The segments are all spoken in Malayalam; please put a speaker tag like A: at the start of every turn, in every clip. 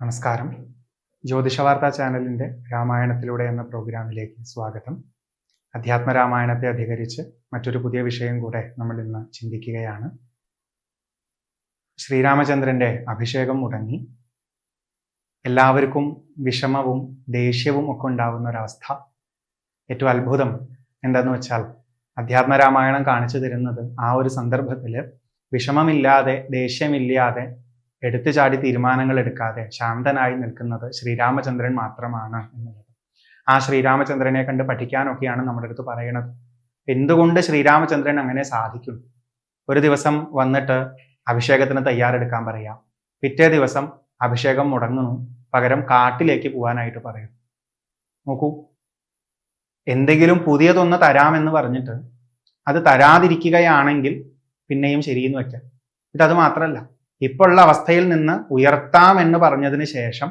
A: നമസ്കാരം. ജ്യോതിഷ വാർത്താ ചാനലിന്റെ രാമായണത്തിലൂടെ എന്ന പ്രോഗ്രാമിലേക്ക് സ്വാഗതം. അധ്യാത്മ രാമായണത്തെ അധികരിച്ച് മറ്റൊരു പുതിയ വിഷയം കൂടെ നമ്മൾ ഇന്ന് ചിന്തിക്കുകയാണ്. ശ്രീരാമചന്ദ്രന്റെ അഭിഷേകം മുടങ്ങി. എല്ലാവർക്കും വിഷമവും ദേഷ്യവും ഒക്കെ ഉണ്ടാകുന്ന ഒരവസ്ഥ. ഏറ്റവും അത്ഭുതം എന്താന്ന് വെച്ചാൽ അധ്യാത്മ രാമായണം കാണിച്ചു തരുന്നത് ആ ഒരു സന്ദർഭത്തിൽ വിഷമമില്ലാതെ ദേഷ്യമില്ലാതെ എടുത്തു ചാടി തീരുമാനങ്ങൾ എടുക്കാതെ ശാന്തനായി നിൽക്കുന്നത് ശ്രീരാമചന്ദ്രൻ മാത്രമാണ് എന്നുള്ളത്. ആ ശ്രീരാമചന്ദ്രനെ കണ്ട് പഠിക്കാനൊക്കെയാണ് നമ്മുടെ അടുത്ത് പറയണത്. എന്തുകൊണ്ട് ശ്രീരാമചന്ദ്രൻ അങ്ങനെ സാധിക്കും? ഒരു ദിവസം വന്നിട്ട് അഭിഷേകത്തിന് തയ്യാറെടുക്കാൻ പറയാം. പിറ്റേ ദിവസം അഭിഷേകം മുടങ്ങുന്നു. പകരം കാട്ടിലേക്ക് പോകാനായിട്ട് പറയും. നോക്കൂ. എന്തെങ്കിലും പുതിയതൊന്ന് തരാമെന്ന് പറഞ്ഞിട്ട് അത് തരാതിരിക്കുകയാണെങ്കിൽ പിന്നെയും ശരിയെന്ന് വെക്കാം ഇതത് മാത്രമല്ല ഇപ്പോൾ ഉള്ള അവസ്ഥയിൽ നിന്ന് ഉയർത്താം എന്ന് പറഞ്ഞതിന് ശേഷം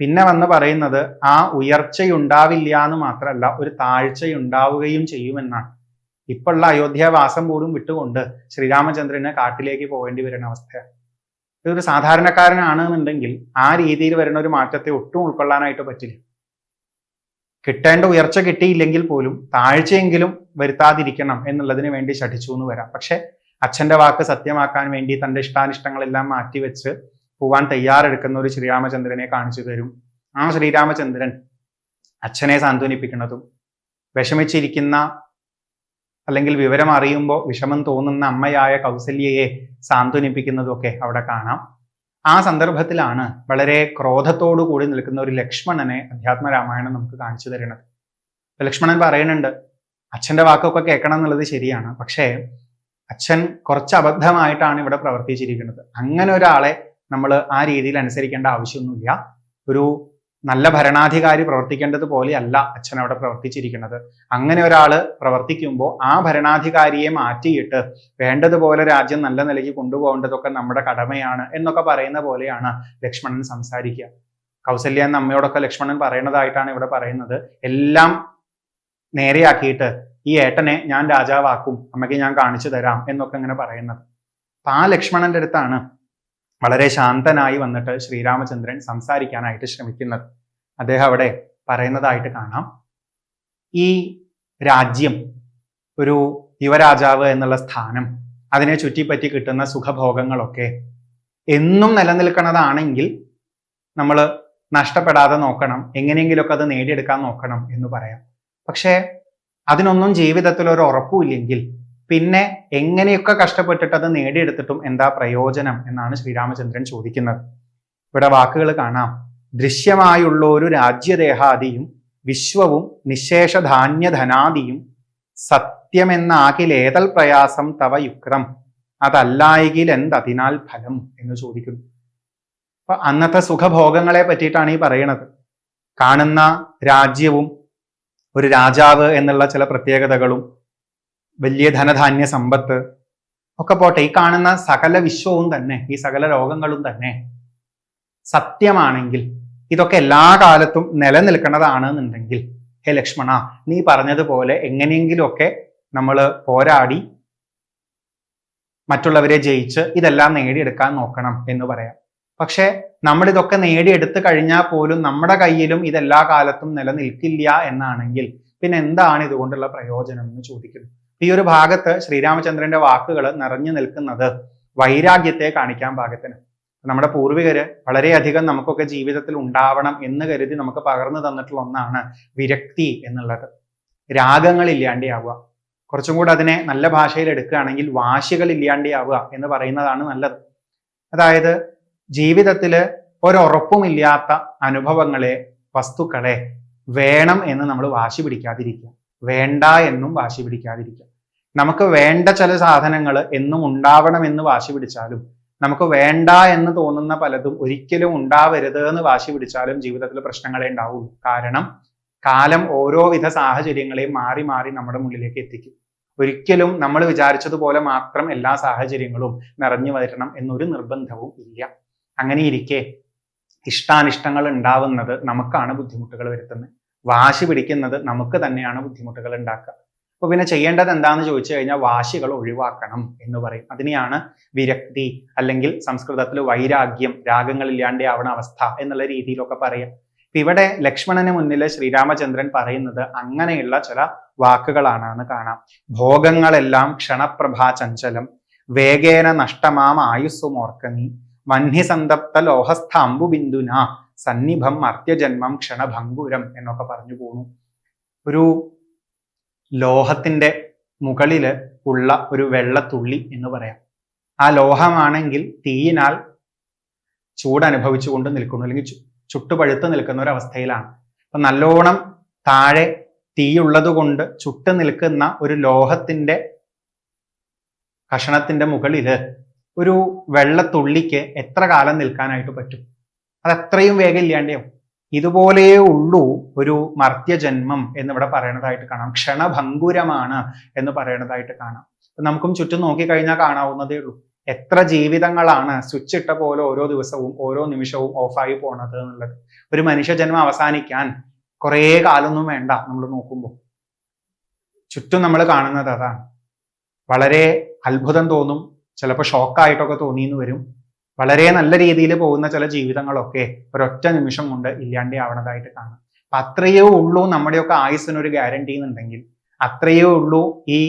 A: പിന്നെ വന്ന് പറയുന്നത് ആ ഉയർച്ചയുണ്ടാവില്ല എന്ന് മാത്രമല്ല ഒരു താഴ്ചയുണ്ടാവുകയും ചെയ്യുമെന്നാണ്. ഇപ്പോൾ ഉള്ള അയോധ്യാവാസം പോലും വിട്ടുകൊണ്ട് ശ്രീരാമചന്ദ്രന് കാട്ടിലേക്ക് പോകേണ്ടി വരുന്ന അവസ്ഥയാണ്. ഇതൊരു സാധാരണക്കാരനാണെന്നുണ്ടെങ്കിൽ ആ രീതിയിൽ വരുന്ന ഒരു മാറ്റത്തെ ഒട്ടും ഉൾക്കൊള്ളാനായിട്ട് പറ്റില്ല. കിട്ടേണ്ട ഉയർച്ച കിട്ടിയില്ലെങ്കിൽ പോലും താഴ്ചയെങ്കിലും വരുത്താതിരിക്കണം എന്നുള്ളതിന് വേണ്ടി ശഠിച്ചു എന്ന് വരാം. പക്ഷെ അച്ഛന്റെ വാക്ക് സത്യമാക്കാൻ വേണ്ടി തന്റെ ഇഷ്ടാനിഷ്ടങ്ങളെല്ലാം മാറ്റിവെച്ച് പോവാൻ തയ്യാറെടുക്കുന്ന ഒരു ശ്രീരാമചന്ദ്രനെ കാണിച്ചു തരും. ആ ശ്രീരാമചന്ദ്രൻ അച്ഛനെ സാന്ത്വനിപ്പിക്കുന്നതും വിഷമിച്ചിരിക്കുന്ന അല്ലെങ്കിൽ വിവരം അറിയുമ്പോൾ വിഷമം തോന്നുന്ന അമ്മയായ കൗസല്യയെ സാന്ത്വനിപ്പിക്കുന്നതും ഒക്കെ അവിടെ കാണാം. ആ സന്ദർഭത്തിലാണ് വളരെ ക്രോധത്തോടു കൂടി നിൽക്കുന്ന ഒരു ലക്ഷ്മണനെ അധ്യാത്മ രാമായണം നമുക്ക് കാണിച്ചു തരുന്നത്. ലക്ഷ്മണൻ പറയുന്നുണ്ട് അച്ഛന്റെ വാക്കൊക്കെ കേൾക്കണം എന്നുള്ളത് ശരിയാണ്. പക്ഷേ അച്ഛൻ കുറച്ച് അബദ്ധമായിട്ടാണ് ഇവിടെ പ്രവർത്തിച്ചിരിക്കുന്നത്. അങ്ങനെ ഒരാളെ നമ്മൾ ആ രീതിയിൽ അനുസരിക്കേണ്ട ആവശ്യമൊന്നുമില്ല. ഒരു നല്ല ഭരണാധികാരി പ്രവർത്തിക്കേണ്ടത് പോലെയല്ല അച്ഛൻ അവിടെ പ്രവർത്തിച്ചിരിക്കുന്നത്. അങ്ങനെ ഒരാൾ പ്രവർത്തിക്കുമ്പോൾ ആ ഭരണാധികാരിയെ മാറ്റിയിട്ട് വേണ്ടതുപോലെ രാജ്യം നല്ല നിലയ്ക്ക് കൊണ്ടുപോകേണ്ടതൊക്കെ നമ്മുടെ കടമയാണ് എന്നൊക്കെ പറയുന്ന പോലെയാണ് ലക്ഷ്മണൻ സംസാരിക്കുക. കൗസല്യ എന്ന അമ്മയോടൊക്കെ ലക്ഷ്മണൻ പറയുന്നതായിട്ടാണ് ഇവിടെ പറയുന്നത്. എല്ലാം നേരെയാക്കിയിട്ട് ഈ ഏട്ടനെ ഞാൻ രാജാവാക്കും അമ്മയ്ക്ക് ഞാൻ കാണിച്ചു തരാം എന്നൊക്കെ ഇങ്ങനെ പറയുന്നത്. അപ്പൊ ആ ലക്ഷ്മണന്റെ അടുത്താണ് വളരെ ശാന്തനായി വന്നിട്ട് ശ്രീരാമചന്ദ്രൻ സംസാരിക്കാനായിട്ട് ശ്രമിക്കുന്നത്. അദ്ദേഹം അവിടെ പറയുന്നതായിട്ട് കാണാം. ഈ രാജ്യം ഒരു യുവരാജാവ് എന്നുള്ള സ്ഥാനം അതിനെ ചുറ്റിപ്പറ്റി കിട്ടുന്ന സുഖഭോഗങ്ങളൊക്കെ എന്നും നിലനിൽക്കുന്നതാണെങ്കിൽ നമ്മൾ നഷ്ടപ്പെടാതെ നോക്കണം എങ്ങനെയെങ്കിലുമൊക്കെ അത് നേടിയെടുക്കാൻ നോക്കണം എന്ന് പറയാം. പക്ഷേ അതിനൊന്നും ജീവിതത്തിൽ ഒരു ഉറപ്പുമില്ലെങ്കിൽ പിന്നെ എങ്ങനെയൊക്കെ കഷ്ടപ്പെട്ടിട്ട് അത് നേടിയെടുത്തിട്ടും എന്താ പ്രയോജനം എന്നാണ് ശ്രീരാമചന്ദ്രൻ ചോദിക്കുന്നത്. ഇവിടെ വാക്കുകൾ കാണാം. ദൃശ്യമായുള്ള ഒരു രാജ്യദേഹാദിയും വിശ്വവും നിശേഷധാന്യധനാദിയും സത്യമെന്നാകിലേതൽ പ്രയാസം തവ യുക്തം. അതല്ലായെങ്കിൽ എന്തതിനാൽ ഫലം എന്ന് ചോദിക്കുന്നു. അപ്പൊ അന്നത്തെ സുഖഭോഗങ്ങളെ പറ്റിയിട്ടാണ് ഈ പറയണത്. കാണുന്ന രാജ്യവും ഒരു രാജാവ് എന്നുള്ള ചില പ്രത്യേകതകളും വലിയ ധനധാന്യ സമ്പത്ത് ഒക്കെ പോട്ടെ. ഈ കാണുന്ന സകല വിശ്വവും തന്നെ ഈ സകല രോഗങ്ങളും തന്നെ സത്യമാണെങ്കിൽ ഇതൊക്കെ എല്ലാ കാലത്തും നിലനിൽക്കുന്നതാണെന്നുണ്ടെങ്കിൽ ഹേ ലക്ഷ്മണ നീ പറഞ്ഞതുപോലെ എങ്ങനെയെങ്കിലുമൊക്കെ നമ്മൾ പോരാടി മറ്റുള്ളവരെ ജയിച്ച് ഇതെല്ലാം നേടിയെടുക്കാൻ നോക്കണം എന്ന് പറയാം. പക്ഷെ നമ്മൾ ഇതൊക്കെ നേടിയെടുത്തു കഴിഞ്ഞാൽ പോലും നമ്മുടെ കയ്യിലും ഇതെല്ലാ കാലത്തും നിലനിൽക്കില്ല എന്നാണെങ്കിൽ പിന്നെ എന്താണ് ഇതുകൊണ്ടുള്ള പ്രയോജനം എന്ന് ചോദിക്കുന്നു ഈ ഒരു ഭാഗത്ത് ശ്രീരാമചന്ദ്രന്റെ വാക്കുകൾ നിറഞ്ഞു നിൽക്കുന്നത് വൈരാഗ്യത്തെ കാണിക്കാൻ പാകത്തിന് നമ്മുടെ പൂർവികര് വളരെയധികം നമുക്കൊക്കെ ജീവിതത്തിൽ ഉണ്ടാവണം എന്ന് കരുതി നമുക്ക് പകർന്നു തന്നിട്ടുള്ള ഒന്നാണ് വിരക്തി എന്നുള്ളത്. രാഗങ്ങൾ ഇല്ലാണ്ടിയാവുക കുറച്ചും കൂടെ അതിനെ നല്ല ഭാഷയിൽ എടുക്കുകയാണെങ്കിൽ വാശികൾ ഇല്ലാണ്ടിയാവുക എന്ന് പറയുന്നതാണ് നല്ലത്. അതായത് ജീവിതത്തിൽ ഒരുറപ്പുമില്ലാത്ത അനുഭവങ്ങളെ വസ്തുക്കളെ വേണം എന്ന് നമ്മൾ വാശി പിടിക്കാതിരിക്കുക. വേണ്ട എന്നും വാശി പിടിക്കാതിരിക്കുക. നമുക്ക് വേണ്ട ചില സാധനങ്ങൾ എന്നും ഉണ്ടാവണം എന്ന് വാശി പിടിച്ചാലും നമുക്ക് വേണ്ട എന്ന് തോന്നുന്ന പലതും ഒരിക്കലും ഉണ്ടാവരുത് എന്ന് വാശി പിടിച്ചാലും ജീവിതത്തിൽ പ്രശ്നങ്ങളെ ഉണ്ടാവുള്ളൂ. കാരണം കാലം ഓരോവിധ സാഹചര്യങ്ങളെയും മാറി മാറി നമ്മുടെ മുന്നിലേക്ക് എത്തിക്കും. ഒരിക്കലും നമ്മൾ വിചാരിച്ചതുപോലെ മാത്രം എല്ലാ സാഹചര്യങ്ങളും നിറഞ്ഞു വരണം എന്നൊരു നിർബന്ധവും ഇല്ല. അങ്ങനെ ഇരിക്കെ ഇഷ്ടാനിഷ്ടങ്ങൾ ഉണ്ടാവുന്നത് നമുക്കാണ് ബുദ്ധിമുട്ടുകൾ വരുത്തുന്നത്. വാശി പിടിക്കുന്നത് നമുക്ക് തന്നെയാണ് ബുദ്ധിമുട്ടുകൾ ഉണ്ടാക്കുക. അപ്പൊ പിന്നെ ചെയ്യേണ്ടത് എന്താന്ന് ചോദിച്ചു കഴിഞ്ഞാൽ വാശികൾ ഒഴിവാക്കണം എന്ന് പറയും. അതിനെയാണ് വിരക്തി അല്ലെങ്കിൽ സംസ്കൃതത്തിൽ വൈരാഗ്യം രാഗങ്ങളില്ലാണ്ടാവണ അവസ്ഥ എന്നുള്ള രീതിയിലൊക്കെ പറയാം. ഇപ്പൊ ഇവിടെ ലക്ഷ്മണന് മുന്നിൽ ശ്രീരാമചന്ദ്രൻ പറയുന്നത് അങ്ങനെയുള്ള ചില വാക്കുകളാണെന്ന് കാണാം. ഭോഗങ്ങളെല്ലാം ക്ഷണപ്രഭാ ചഞ്ചലം വേഗേന നഷ്ടമാം ആയുസ്സുമോർക്കനി വഹ്നിസന്തപ്ത ലോഹസ്ഥാംബു ബിന്ദുന സന്നിഭം മർത്യജന്മം ക്ഷണഭംഗുരം എന്നൊക്കെ പറഞ്ഞു പോണു. ഒരു ലോഹത്തിന്റെ മുകളിൽ ഉള്ള ഒരു വെള്ളത്തുള്ളി എന്ന് പറയാം. ആ ലോഹമാണെങ്കിൽ തീയിനാൽ ചൂട് അനുഭവിച്ചുകൊണ്ട് നിൽക്കുന്നു അല്ലെങ്കിൽ ചുട്ടുപഴുത്ത് നിൽക്കുന്ന ഒരു അവസ്ഥയിലാണ്. അപ്പൊ നല്ലോണം താഴെ തീയുള്ളത് കൊണ്ട് ചുട്ട് നിൽക്കുന്ന ഒരു ലോഹത്തിന്റെ കഷണത്തിന്റെ മുകളിൽ ഒരു വെള്ളത്തുള്ളിക്ക് എത്ര കാലം നിൽക്കാനായിട്ട് പറ്റും? അത് അത്രയും വേഗം ഇല്ലാണ്ടെയോ ഇതുപോലെ ഉള്ളൂ ഒരു മർത്യജന്മം എന്നിവിടെ പറയണതായിട്ട് കാണാം. ക്ഷണഭങ്കുരമാണ് എന്ന് പറയണതായിട്ട് കാണാം. നമുക്കും ചുറ്റും നോക്കിക്കഴിഞ്ഞാൽ കാണാവുന്നതേ ഉള്ളൂ. എത്ര ജീവിതങ്ങളാണ് സ്വിച്ച് ഇട്ട പോലെ ഓരോ ദിവസവും ഓരോ നിമിഷവും ഓഫായി പോണത് എന്നുള്ളത്. ഒരു മനുഷ്യജന്മം അവസാനിക്കാൻ കുറേ കാലമൊന്നും വേണ്ട നമ്മൾ നോക്കുമ്പോൾ. ചുറ്റും നമ്മൾ കാണുന്നത് അതാണ്. വളരെ അത്ഭുതം തോന്നും ചിലപ്പോൾ ഷോക്കായിട്ടൊക്കെ തോന്നിയെന്ന് വരും. വളരെ നല്ല രീതിയിൽ പോകുന്ന ചില ജീവിതങ്ങളൊക്കെ ഒരൊറ്റ നിമിഷം കൊണ്ട് ഇല്ലാണ്ടേ ആവണതായിട്ട് കാണാം. അപ്പൊ അത്രയേ ഉള്ളൂ നമ്മുടെയൊക്കെ ആയുസ്സിനൊരു ഗ്യാരണ്ടി എന്നുണ്ടെങ്കിൽ. അത്രയേ ഉള്ളൂ ഈ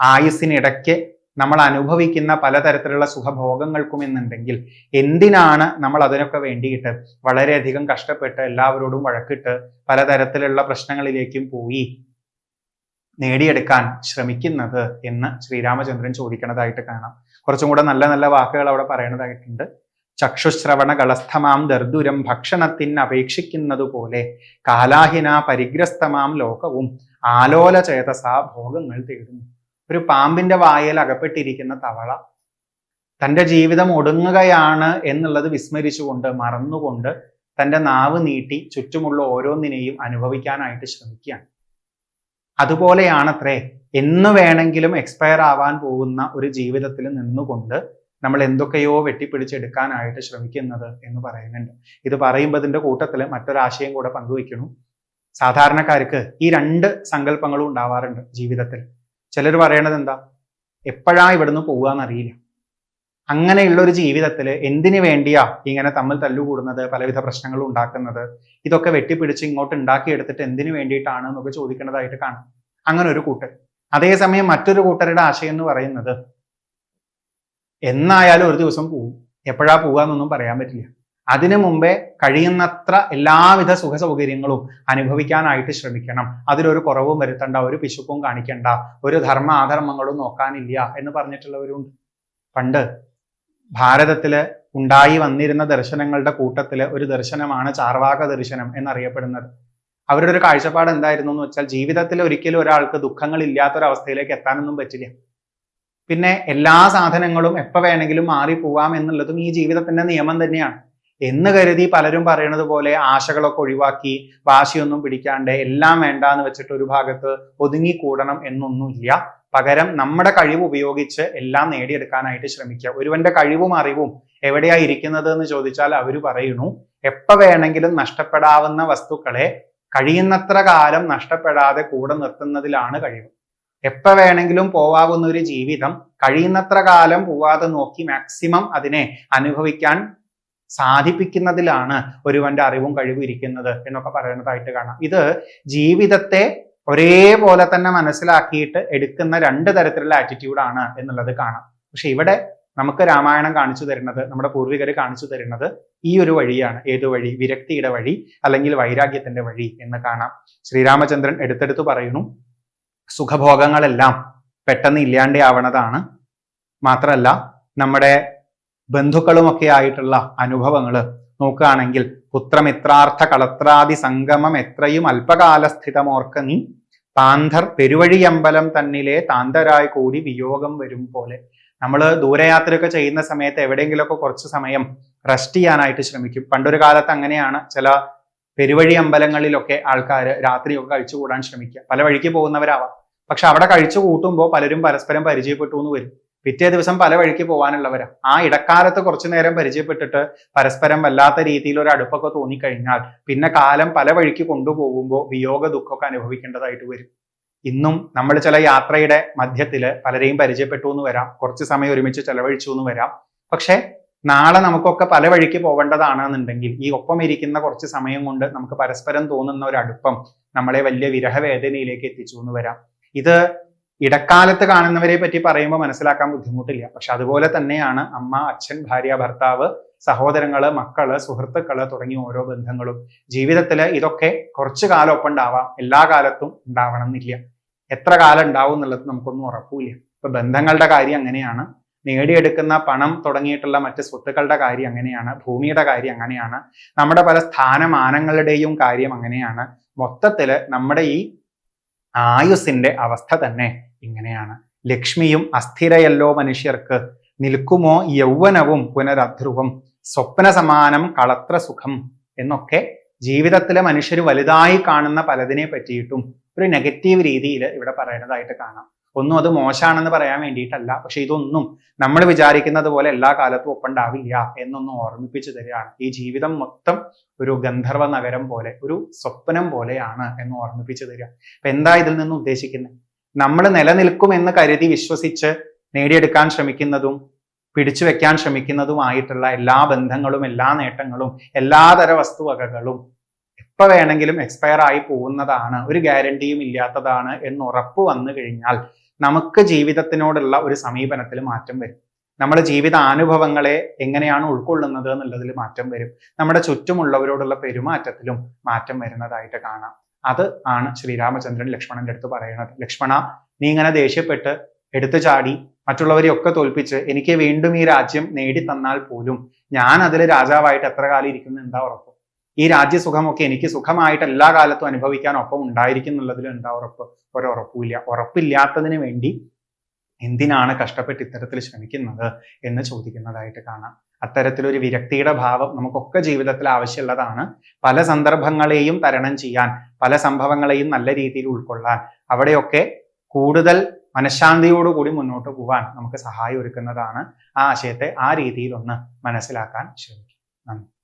A: ആയുസ്സിനിടയ്ക്ക് നമ്മൾ അനുഭവിക്കുന്ന പലതരത്തിലുള്ള സുഖഭോഗങ്ങൾക്കും എന്നുണ്ടെങ്കിൽ എന്തിനാണ് നമ്മൾ അതിനൊക്കെ വേണ്ടിയിട്ട് വളരെയധികം കഷ്ടപ്പെട്ട് എല്ലാവരോടും വഴക്കിട്ട് പലതരത്തിലുള്ള പ്രശ്നങ്ങളിലേക്കും പോയി നേടിയെടുക്കാൻ ശ്രമിക്കുന്നത് എന്ന് ശ്രീരാമചന്ദ്രൻ ചോദിക്കുന്നതായിട്ട് കാണാം. കുറച്ചും കൂടെ നല്ല നല്ല വാക്കുകൾ അവിടെ പറയണതായിട്ടുണ്ട്. ചക്ഷുശ്രവണ കളസ്ഥമാം ദർദുരം ഭക്ഷണത്തിന് അപേക്ഷിക്കുന്നതുപോലെ കാലാഹിന പരിഗ്രസ്തമാം ലോകവും ആലോല ചേതസാ ഭോഗങ്ങൾ തേടുന്നു. ഒരു പാമ്പിന്റെ വായൽ അകപ്പെട്ടിരിക്കുന്ന തവള തന്റെ ജീവിതം ഒടുങ്ങുകയാണ് എന്നുള്ളത് വിസ്മരിച്ചുകൊണ്ട് മറന്നുകൊണ്ട് തന്റെ നാവ് നീട്ടി ചുറ്റുമുള്ള ഓരോന്നിനെയും അനുഭവിക്കാനായിട്ട് ശ്രമിക്കുകയാണ്. അതുപോലെയാണത്രേ എന്ന് വേണമെങ്കിലും എക്സ്പയർ ആവാൻ പോകുന്ന ഒരു ജീവിതത്തിൽ നിന്നുകൊണ്ട് നമ്മൾ എന്തൊക്കെയോ വെട്ടിപ്പിടിച്ചെടുക്കാനായിട്ട് ശ്രമിക്കുന്നത് എന്ന് പറയുന്നുണ്ട്. ഇത് പറയുമ്പോൾ ഇതിന്റെ കൂട്ടത്തിൽ മറ്റൊരാശയം കൂടെ പങ്കുവയ്ക്കുന്നു. സാധാരണക്കാർക്ക് ഈ രണ്ട് സങ്കല്പങ്ങളും ഉണ്ടാവാറുണ്ട് ജീവിതത്തിൽ. ചിലർ പറയണത് എന്താ എപ്പോഴാ ഇവിടുന്ന് പോവാന്നറിയില്ല അങ്ങനെയുള്ള ഒരു ജീവിതത്തിൽ എന്തിനു വേണ്ടിയാ ഇങ്ങനെ തമ്മിൽ തല്ലുകൂടുന്നത് പലവിധ പ്രശ്നങ്ങൾ ഉണ്ടാക്കുന്നത്? ഇതൊക്കെ വെട്ടിപ്പിടിച്ച് ഇങ്ങോട്ട് ഉണ്ടാക്കിയെടുത്തിട്ട് എന്തിനു വേണ്ടിയിട്ടാണ് എന്നൊക്കെ ചോദിക്കേണ്ടതായിട്ട് കാണാം. അങ്ങനെ ഒരു കൂട്ടർ അതേസമയം മറ്റൊരു കൂട്ടരുടെ ആശയം എന്ന് പറയുന്നത് എന്നായാലും ഒരു ദിവസം പോവും. എപ്പോഴാ പോവാന്നൊന്നും പറയാൻ പറ്റില്ല. അതിനു മുമ്പേ കഴിയുന്നത്ര എല്ലാവിധ സുഖ സൗകര്യങ്ങളും അനുഭവിക്കാനായിട്ട് ശ്രമിക്കണം. അതിലൊരു കുറവും വരുത്തണ്ട ഒരു പിശുക്കും കാണിക്കണ്ട ഒരു ധർമ്മ ആധർമ്മങ്ങളും നോക്കാനില്ല എന്ന് പറഞ്ഞിട്ടുള്ളവരുണ്ട്. പണ്ട് ഭാരതത്തിൽ ഉണ്ടായി വന്നിരുന്ന ദർശനങ്ങളുടെ കൂട്ടത്തിൽ ഒരു ദർശനമാണ് ചാർവാക ദർശനം എന്നറിയപ്പെടുന്നത്. അവരുടെ ഒരു കാഴ്ചപ്പാട് എന്തായിരുന്നു എന്ന് വെച്ചാൽ ജീവിതത്തിൽ ഒരിക്കലും ഒരാൾക്ക് ദുഃഖങ്ങൾ ഇല്ലാത്തൊരവസ്ഥയിലേക്ക് എത്താനൊന്നും പറ്റില്ല. പിന്നെ എല്ലാ സാധനങ്ങളും എപ്പോൾ വേണമെങ്കിലും മാറി പോവാം എന്നുള്ളതും ഈ ജീവിതത്തിന്റെ നിയമം തന്നെയാണ്. എന്ന് കരുതി പലരും പറയുന്നത് പോലെ ആശകളൊക്കെ ഒഴിവാക്കി വാശിയൊന്നും പിടിക്കാണ്ട് എല്ലാം വേണ്ട എന്ന് വെച്ചിട്ട് ഒരു ഭാഗത്ത് ഒതുങ്ങിക്കൂടണം എന്നൊന്നുമില്ല. പകരം നമ്മുടെ കഴിവ് ഉപയോഗിച്ച് എല്ലാം നേടിയെടുക്കാനായിട്ട് ശ്രമിക്കുക. ഒരുവന്റെ കഴിവും അറിവും എവിടെയാ ഇരിക്കുന്നത് എന്ന് ചോദിച്ചാൽ അവർ പറയുന്നു എപ്പ വേണമെങ്കിലും നഷ്ടപ്പെടാവുന്ന വസ്തുക്കളെ കഴിയുന്നത്ര കാലം നഷ്ടപ്പെടാതെ കൂടെ നിർത്തുന്നതിലാണ് കഴിവ്. എപ്പ വേണമെങ്കിലും പോവാവുന്ന ഒരു ജീവിതം കഴിയുന്നത്ര കാലം പോവാതെ നോക്കി മാക്സിമം അതിനെ അനുഭവിക്കാൻ സാധിപ്പിക്കുന്നതിലാണ് ഒരുവന്റെ അറിവും കഴിവും ഇരിക്കുന്നത് എന്നൊക്കെ പറയുന്നതായിട്ട് കാണാം. ഇത് ജീവിതത്തെ ഒരേപോലെ തന്നെ മനസ്സിലാക്കിയിട്ട് എടുക്കുന്ന രണ്ട് തരത്തിലുള്ള ആറ്റിറ്റ്യൂഡാണ് എന്നുള്ളത് കാണാം. പക്ഷെ ഇവിടെ നമുക്ക് രാമായണം കാണിച്ചു തരുന്നത് നമ്മുടെ പൂർവികർ കാണിച്ചു തരുന്നത് ഈ ഒരു വഴിയാണ്. ഏതു വഴി? വിരക്തിയുടെ വഴി അല്ലെങ്കിൽ വൈരാഗ്യത്തിന്റെ വഴി എന്ന് കാണാം. ശ്രീരാമചന്ദ്രൻ എടുത്തെടുത്ത് പറയുന്നു സുഖഭോഗങ്ങളെല്ലാം പെട്ടെന്ന് ഇല്ലാണ്ടേ ആവണതാണ് മാത്രമല്ല നമ്മുടെ ബന്ധുക്കളുമൊക്കെ ആയിട്ടുള്ള അനുഭവങ്ങൾ നോക്കുകയാണെങ്കിൽ പുത്രമിത്രാർത്ഥ കളത്രാദി സംഗമം എത്രയും അല്പകാലസ്ഥിതമോർക്ക നീ താന്തർ പെരുവഴിയമ്പലം തന്നിലെ താന്തരായി കൂടി വിയോഗം വരും പോലെ. നമ്മൾ ദൂരയാത്രയൊക്കെ ചെയ്യുന്ന സമയത്ത് എവിടെയെങ്കിലുമൊക്കെ കുറച്ച് സമയം റെസ്റ്റ് ചെയ്യാനായിട്ട് ശ്രമിക്കും. പണ്ടൊരു കാലത്ത് അങ്ങനെയാണ് ചില പെരുവഴി അമ്പലങ്ങളിലൊക്കെ ആൾക്കാർ രാത്രിയൊക്കെ കഴിച്ചു കൂടാൻ ശ്രമിക്കുക. പല വഴിക്ക് പോകുന്നവരാവാം. പക്ഷെ അവിടെ കഴിച്ചു കൂട്ടുമ്പോൾ പലരും പരസ്പരം പരിചയപ്പെട്ടു എന്ന് വരും. പിറ്റേ ദിവസം പല വഴിക്ക് പോകാനുള്ളവരാ ആ ഇടക്കാലത്ത് കുറച്ചു നേരം പരിചയപ്പെട്ടിട്ട് പരസ്പരം വല്ലാത്ത രീതിയിൽ ഒരു അടുപ്പൊക്കെ തോന്നിക്കഴിഞ്ഞാൽ പിന്നെ കാലം പല വഴിക്ക് കൊണ്ടുപോകുമ്പോൾ വിയോഗ ദുഃഖമൊക്കെ അനുഭവിക്കേണ്ടതായിട്ട് വരും. ഇന്നും നമ്മൾ ചില യാത്രയുടെ മധ്യത്തിൽ പലരെയും പരിചയപ്പെട്ടു എന്ന് വരാം. കുറച്ച് സമയം ഒരുമിച്ച് ചെലവഴിച്ചു എന്ന് വരാം. പക്ഷെ നാളെ നമുക്കൊക്കെ പല വഴിക്ക് പോവേണ്ടതാണെന്നുണ്ടെങ്കിൽ ഈ ഒപ്പം ഇരിക്കുന്ന കുറച്ച് സമയം കൊണ്ട് നമുക്ക് പരസ്പരം തോന്നുന്ന ഒരു അടുപ്പം നമ്മളെ വലിയ വിരഹവേദനയിലേക്ക് എത്തിച്ചു എന്ന് വരാം. ഇത് ഇടക്കാലത്ത് കാണുന്നവരെ പറ്റി പറയുമ്പോൾ മനസ്സിലാക്കാൻ ബുദ്ധിമുട്ടില്ല. പക്ഷെ അതുപോലെ തന്നെയാണ് അമ്മ അച്ഛൻ ഭാര്യ ഭർത്താവ് സഹോദരങ്ങൾ മക്കൾ സുഹൃത്തുക്കൾ തുടങ്ങിയ ഓരോ ബന്ധങ്ങളും. ജീവിതത്തിൽ ഇതൊക്കെ കുറച്ചു കാലം ഒപ്പം ഉണ്ടാവാം. എല്ലാ കാലത്തും ഉണ്ടാവണം എന്നില്ല. എത്ര കാലം ഉണ്ടാവും എന്നുള്ളത് നമുക്കൊന്നും ഉറപ്പില്ല. ഇപ്പൊ ബന്ധങ്ങളുടെ കാര്യം അങ്ങനെയാണ്. നേടിയെടുക്കുന്ന പണം തുടങ്ങിയിട്ടുള്ള മറ്റ് സ്വത്തുക്കളുടെ കാര്യം അങ്ങനെയാണ്. ഭൂമിയുടെ കാര്യം അങ്ങനെയാണ്. നമ്മുടെ പല സ്ഥാനമാനങ്ങളുടെയും കാര്യം അങ്ങനെയാണ്. മൊത്തത്തിൽ നമ്മുടെ ഈ ആയുസിന്റെ അവസ്ഥ തന്നെ ഇങ്ങനെയാണ്. ലക്ഷ്മിയും അസ്ഥിരയല്ലോ മനുഷ്യർക്ക്. നിൽക്കുമോ യൗവനവും പുനരധ്രുവം. സ്വപ്ന സമാനം കളത്ര സുഖം എന്നൊക്കെ ജീവിതത്തിലെ മനുഷ്യർ വലുതായി കാണുന്ന പലതിനെ പറ്റിയിട്ടും ഒരു നെഗറ്റീവ് രീതിയിൽ ഇവിടെ പറയുന്നതായിട്ട് കാണാം. ഒന്നും അത് മോശമാണെന്ന് പറയാൻ വേണ്ടിയിട്ടല്ല. പക്ഷെ ഇതൊന്നും നമ്മൾ വിചാരിക്കുന്നത് പോലെ എല്ലാ കാലത്തും ഒപ്പുണ്ടാവില്ല എന്നൊന്നും ഓർമ്മിപ്പിച്ചു തരികയാണ്. ഈ ജീവിതം മൊത്തം ഒരു ഗന്ധർവ നഗരം പോലെ ഒരു സ്വപ്നം പോലെയാണ് എന്ന് ഓർമ്മിപ്പിച്ചു തരിക. അപ്പൊ എന്താ ഇതിൽ നിന്ന് ഉദ്ദേശിക്കുന്നത് നമ്മൾ നിലനിൽക്കും എന്ന് കരുതി വിശ്വസിച്ച് നേടിയെടുക്കാൻ ശ്രമിക്കുന്നതും പിടിച്ചു വെക്കാൻ ശ്രമിക്കുന്നതുമായിട്ടുള്ള എല്ലാ ബന്ധങ്ങളും എല്ലാ നേട്ടങ്ങളും എല്ലാതര വസ്തുവകകളും എപ്പോ വേണമെങ്കിലും എക്സ്പയർ ആയി പോകുന്നതാണ് ഒരു ഗ്യാരണ്ടിയും ഇല്ലാത്തതാണ് എന്ന് ഉറപ്പ് വന്നു കഴിഞ്ഞാൽ നമുക്ക് ജീവിതത്തിനോടുള്ള ഒരു സമീപനത്തിൽ മാറ്റം വരും. നമ്മുടെ ജീവിതാനുഭവങ്ങളെ എങ്ങനെയാണ് ഉൾക്കൊള്ളുന്നത് എന്നുള്ളതിൽ മാറ്റം വരും. നമ്മുടെ ചുറ്റുമുള്ളവരോടുള്ള പെരുമാറ്റത്തിലും മാറ്റം വരുന്നതായിട്ട് കാണാം. അത് ആണ് ശ്രീരാമചന്ദ്രൻ ലക്ഷ്മണന്റെ അടുത്ത് പറയുന്നത് ലക്ഷ്മണ നീ ഇങ്ങനെ ദേഷ്യപ്പെട്ട് എടുത്തു ചാടി മറ്റുള്ളവരെ ഒക്കെ തോൽപ്പിച്ച് എനിക്ക് വീണ്ടും ഈ രാജ്യം നേടി തന്നാൽ പോലും ഞാൻ അതിൽ രാജാവായിട്ട് എത്ര കാലം ഇരിക്കുന്നു എന്താ ഉറപ്പ്? ഈ രാജ്യസുഖമൊക്കെ എനിക്ക് സുഖമായിട്ട് എല്ലാ കാലത്തും അനുഭവിക്കാൻ ഒപ്പം ഉണ്ടായിരിക്കും എന്നുള്ളതിൽ എന്താ ഉറപ്പ്? ഒരുറപ്പില്ല ഉറപ്പില്ലാത്തതിന് വേണ്ടി എന്തിനാണ് കഷ്ടപ്പെട്ട് ഇത്തരത്തിൽ ശ്രമിക്കുന്നത് എന്ന് ചോദിക്കുന്നതായിട്ട് കാണാം. അത്തരത്തിലൊരു വിരക്തിയുടെ ഭാവം നമുക്കൊക്കെ ജീവിതത്തിൽ ആവശ്യമുള്ളതാണ്. പല സന്ദർഭങ്ങളെയും തരണം ചെയ്യാൻ പല സംഭവങ്ങളെയും നല്ല രീതിയിൽ ഉൾക്കൊള്ളാൻ അവിടെയൊക്കെ കൂടുതൽ മനഃശാന്തിയോടുകൂടി മുന്നോട്ട് പോകാൻ നമുക്ക് സഹായം ഒരുക്കുന്നതാണ് ആ ആശയത്തെ ആ രീതിയിൽ ഒന്ന് മനസ്സിലാക്കാൻ ശ്രമിക്കും നന്ദി.